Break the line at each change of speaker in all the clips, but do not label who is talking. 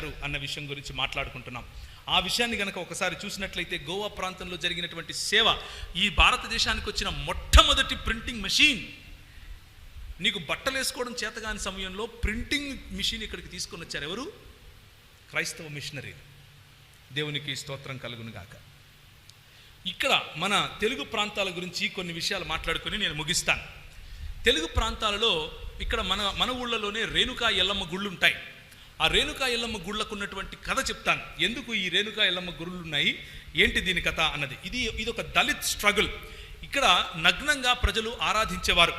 చేశారు అన్న విషయం గురించి మాట్లాడుకుంటున్నాం. ఆ విషయాన్ని గనక ఒకసారి చూసినట్లయితే గోవా ప్రాంతంలో జరిగినటువంటి సేవ ఈ భారతదేశానికి వచ్చిన మొట్టమొదటి ప్రింటింగ్ మెషిన్. నీకు బట్టలు వేసుకోవడం చేతగాని సమయంలో ప్రింటింగ్ మిషన్ ఇక్కడికి తీసుకొని వచ్చారు ఎవరు? క్రైస్తవ మిషనరీ. దేవునికి స్తోత్రం కలుగును గాక. ఇక్కడ మన తెలుగు ప్రాంతాల గురించి కొన్ని విషయాలు మాట్లాడుకొని నేను ముగిస్తాను. తెలుగు ప్రాంతాలలో ఇక్కడ మన మన ఊళ్ళలోనే రేణుకా ఎల్లమ్మ గుళ్ళు ఉంటాయి ఆ రేణుకా ఎల్లమ్మ గుళ్ళకు ఉన్నటువంటి కథ చెప్తాను. ఎందుకు ఈ రేణుకా ఎల్లమ్మ గుళ్ళు ఉన్నాయి ఏంటి దీని కథ అన్నది. ఇది ఇది ఒక దళిత్ స్ట్రగుల్. ఇక్కడ నగ్నంగా ప్రజలు ఆరాధించేవారు.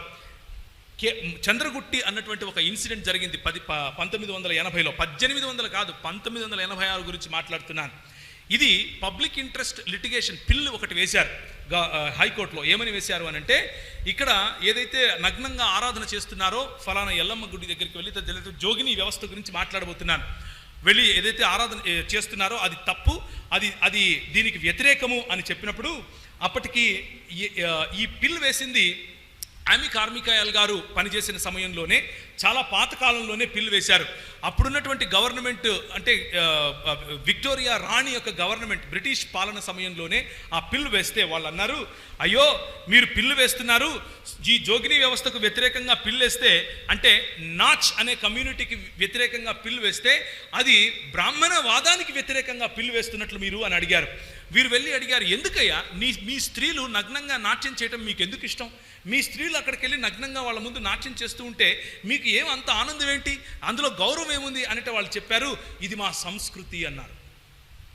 కే చంద్రగుట్టి అన్నటువంటి ఒక ఇన్సిడెంట్ జరిగింది పది ప- పంతొమ్మిది వందల ఎనభైలో. పద్దెనిమిది వందల కాదు పంతొమ్మిది వందల ఎనభై ఆరు గురించి మాట్లాడుతున్నాను. ఇది పబ్లిక్ ఇంట్రెస్ట్ లిటిగేషన్ పిల్ ఒకటి వేశారు. హైకోర్టులో. ఏమని వేశారు అని అంటే ఇక్కడ ఏదైతే నగ్నంగా ఆరాధన చేస్తున్నారో ఫలానా ఎల్లమ్మ గుడి దగ్గరికి వెళ్ళి దళిత జోగిని వ్యవస్థ గురించి మాట్లాడబోతున్నాను. వెళ్ళి ఏదైతే ఆరాధన చేస్తున్నారో అది తప్పు అది అది దీనికి వ్యతిరేకము అని చెప్పినప్పుడు అప్పటికి ఈ- ఈ పిల్ వేసింది ఆమి కార్మికాయల్ గారు పనిచేసిన సమయంలోనే చాలా పాతకాలంలోనే పిల్లు వేశారు. అప్పుడున్నటువంటి గవర్నమెంట్ అంటే విక్టోరియా రాణి యొక్క గవర్నమెంట్ బ్రిటిష్ పాలన సమయంలోనే ఆ పిల్లు వేస్తే వాళ్ళు అన్నారు అయ్యో మీరు పిల్లు వేస్తున్నారు ఈ జోగిని వ్యవస్థకు వ్యతిరేకంగా పిల్లు వేస్తే అంటే నాచ్ అనే కమ్యూనిటీకి వ్యతిరేకంగా పిల్లు వేస్తే అది బ్రాహ్మణ వాదానికి వ్యతిరేకంగా పిల్లు వేస్తున్నట్లు మీరు అని అడిగారు. వీరు వెళ్ళి అడిగారు ఎందుకయ్యా నీ మీ స్త్రీలు నగ్నంగా నాట్యం చేయడం మీకు ఎందుకు ఇష్టం మీ స్త్రీలు అక్కడికి వెళ్ళి నగ్నంగా వాళ్ళ ముందు నాట్యం చేస్తూ ఉంటే మీకు ఏం అంత ఆనందం ఏంటి? అందులో గౌరవం ఏముంది అనేట వాళ్ళు చెప్పారు. ఇది మా సంస్కృతి అన్నారు.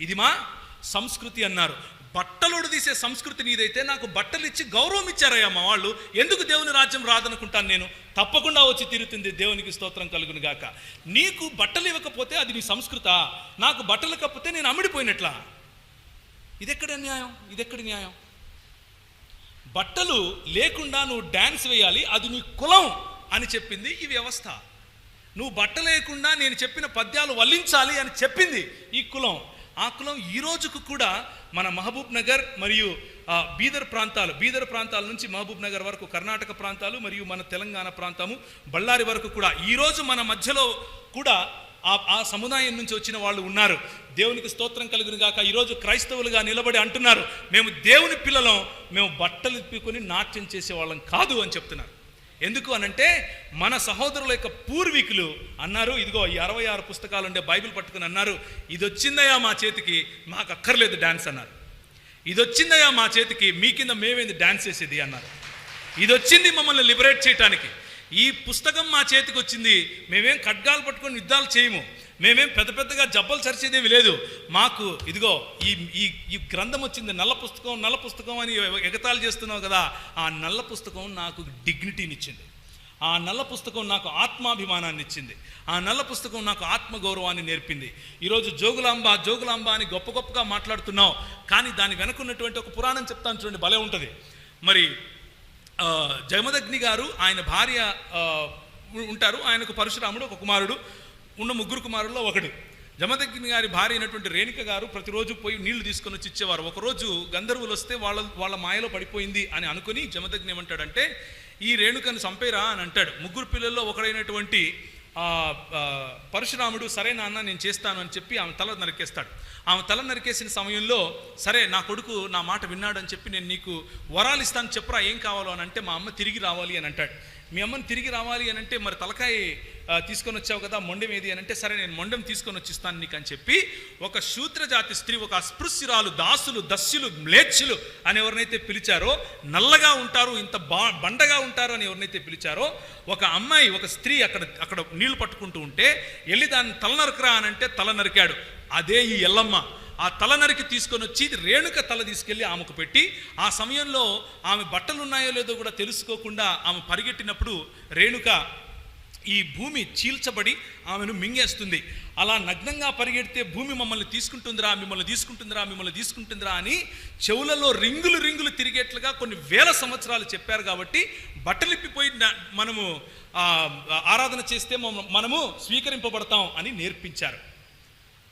ఇది మా సంస్కృతి అన్నారు. బట్టలోడు తీసే సంస్కృతి నీదైతే నాకు బట్టలు ఇచ్చి గౌరవం ఇచ్చారయ్యా మా వాళ్ళు. ఎందుకు దేవుని రాజ్యం రాదనుకుంటాను నేను? తప్పకుండా వచ్చి తీరుతుంది దేవునికి స్తోత్రం కలుగును గాక. నీకు బట్టలు ఇవ్వకపోతే అది నీ సంస్కృత. నాకు బట్టలు కప్పితే నేను అమ్మిడిపోయినట్లా. ఇదెక్కడ న్యాయం? ఇదెక్కడ న్యాయం? బట్టలు లేకుండా నువ్వు డ్యాన్స్ వేయాలి అది నీ కులం అని చెప్పింది ఈ వ్యవస్థ. నువ్వు బట్ట లేకుండా నేను చెప్పిన పద్యాలు వల్లించాలి అని చెప్పింది ఈ కులం. ఆ కులం ఈ రోజుకు కూడా మన మహబూబ్ నగర్ మరియు బీదర్ ప్రాంతాలు బీదర్ ప్రాంతాల నుంచి మహబూబ్ నగర్ వరకు కర్ణాటక ప్రాంతాలు మరియు మన తెలంగాణ ప్రాంతము బళ్ళారి వరకు కూడా ఈరోజు మన మధ్యలో కూడా ఆ ఆ సముదాయం నుంచి వచ్చిన వాళ్ళు ఉన్నారు. దేవునికి స్తోత్రం కలుగును గాక ఈరోజు క్రైస్తవులుగా నిలబడి అంటున్నారు. మేము దేవుని పిల్లలం మేము బట్టలు ఇప్పుకొని నాట్యం చేసేవాళ్ళం కాదు అని చెప్తున్నారు. ఎందుకు అనంటే మన సహోదరుల యొక్క పూర్వీకులు అన్నారు ఇదిగో ఈ అరవై ఆరు పుస్తకాలు ఉండే బైబిల్ పట్టుకుని అన్నారు ఇది వచ్చిందయ్యా మా చేతికి మాకు అక్కర్లేదు డ్యాన్స్ అన్నారు. ఇది వచ్చిందయా మా చేతికి మీ కింద మేమేంది డ్యాన్స్ చేసేది అన్నారు. ఇది వచ్చింది మమ్మల్ని లిబరేట్ చేయటానికి ఈ పుస్తకం మా చేతికి వచ్చింది. మేమేం ఖడ్గాలు పట్టుకొని యుద్ధాలు చేయము. మేమేం పెద్ద పెద్దగా జబ్బలు సరిచేదేవి లేదు. మాకు ఇదిగో ఈ ఈ ఈ గ్రంథం వచ్చింది. నల్ల పుస్తకం నల్ల పుస్తకం అని ఎగతాళి చేస్తున్నావు కదా. ఆ నల్ల పుస్తకం నాకు డిగ్నిటీనిచ్చింది. ఆ నల్ల పుస్తకం నాకు ఆత్మాభిమానాన్ని ఇచ్చింది. ఆ నల్ల పుస్తకం నాకు ఆత్మగౌరవాన్ని నేర్పింది. ఈరోజు జోగులాంబ జోగులాంబ అని గొప్ప గొప్పగా మాట్లాడుతున్నావు. కానీ దాని వెనకున్నటువంటి ఒక పురాణం చెప్తాను చూడండి భలే ఉంటుంది. మరి జయమదగ్ని జమదగ్ని గారు ఆయన భార్య ఉంటారు. ఆయనకు పరశురాముడు ఒక కుమారుడు ఉన్న ముగ్గురు కుమారుల్లో ఒకడు. జమదగ్ని గారి భార్య అయినటువంటి రేణుక గారు ప్రతిరోజు పోయి నీళ్ళు తీసుకొని వచ్చి ఇచ్చేవారు. ఒకరోజు గంధర్వులు వస్తే వాళ్ళ వాళ్ళ మాయలో పడిపోయింది అని అనుకుని జమదగ్ని ఏమంటాడంటే ఈ రేణుకను చంపేరా అని అంటాడు. ముగ్గురు పిల్లల్లో ఒకడైనటువంటి పరశురాముడు సరే నాన్న నేను చేస్తాను అని చెప్పి ఆమె తల నరికేస్తాడు. ఆమె తల నరికేసిన సమయంలో సరే నా కొడుకు నా మాట విన్నాడు అని చెప్పి నేను నీకు వరాలు ఇస్తాను చెప్పరా ఏం కావాలో అని అంటే మా అమ్మ తిరిగి రావాలి అని అంటాడు. మీ అమ్మని తిరిగి రావాలి అని అంటే మరి తలకాయ తీసుకొని వచ్చావు కదా మొండెం ఏది? అని అంటే సరే నేను మొండెం తీసుకొని వచ్చిస్తాను నీకు అని చెప్పి ఒక శూద్రజాతి స్త్రీ ఒక అస్పృశ్యురాలు దాసులు దస్యులు మ్లేచ్చులు అని ఎవరినైతే పిలిచారో నల్లగా ఉంటారు ఇంత బా బండగా ఉంటారు అని ఎవరినైతే పిలిచారో ఒక అమ్మాయి ఒక స్త్రీ అక్కడ అక్కడ నీళ్ళు పట్టుకుంటూ ఉంటే వెళ్ళి దాన్ని తల నరకరా అని అంటే తల నరికాడు. అదే ఈ ఎల్లమ్మ. ఆ తల నరికి తీసుకొని వచ్చి రేణుక తల తీసుకెళ్ళి ఆమెకు పెట్టి ఆ సమయంలో ఆమె బట్టలు ఉన్నాయో లేదో కూడా తెలుసుకోకుండా ఆమె పరిగెట్టినప్పుడు రేణుక ఈ భూమి చీల్చబడి ఆమెను మింగేస్తుంది. అలా నగ్నంగా పరిగెడితే భూమి మమ్మల్ని తీసుకుంటుందిరా మిమ్మల్ని తీసుకుంటుందిరా మిమ్మల్ని తీసుకుంటుందిరా అని చెవులలో రింగులు రింగులు తిరిగేట్లుగా కొన్ని వేల సంవత్సరాలు చెప్పారు కాబట్టి బట్టలిప్పిపోయి మనము ఆరాధన చేస్తే మనము స్వీకరింపబడతాం అని నేర్పించారు.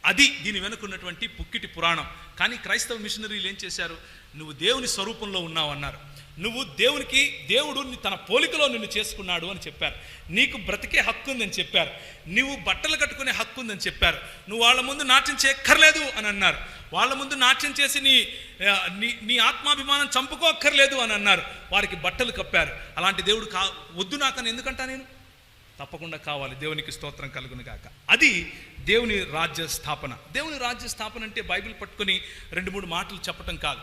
అది దీని వెనుకున్నటువంటి పుక్కిటి పురాణం. కానీ క్రైస్తవ మిషనరీలు ఏం చేశారు? నువ్వు దేవుని స్వరూపంలో ఉన్నావు అన్నారు. నువ్వు దేవునికి దేవుడు తన పోలికలో నిన్ను చేసుకున్నాడు అని చెప్పారు. నీకు బ్రతికే హక్కు ఉందని చెప్పారు. నువ్వు బట్టలు కట్టుకునే హక్కు ఉందని చెప్పారు. నువ్వు వాళ్ళ ముందు నాట్యం చేయక్కర్లేదు అని అన్నారు. వాళ్ళ ముందు నాట్యం చేసి నీ నీ నీ ఆత్మాభిమానం చంపుకోక్కర్లేదు అని అన్నారు. వారికి బట్టలు కప్పారు. అలాంటి దేవుడు కా వద్దు నాకని ఎందుకంటా నేను? తప్పకుండా కావాలి. దేవునికి స్తోత్రం కలుగును గాక. అది దేవుని రాజ్య స్థాపన. దేవుని రాజ్య స్థాపన అంటే బైబిల్ పట్టుకొని రెండు మూడు మాటలు చెప్పటం కాదు.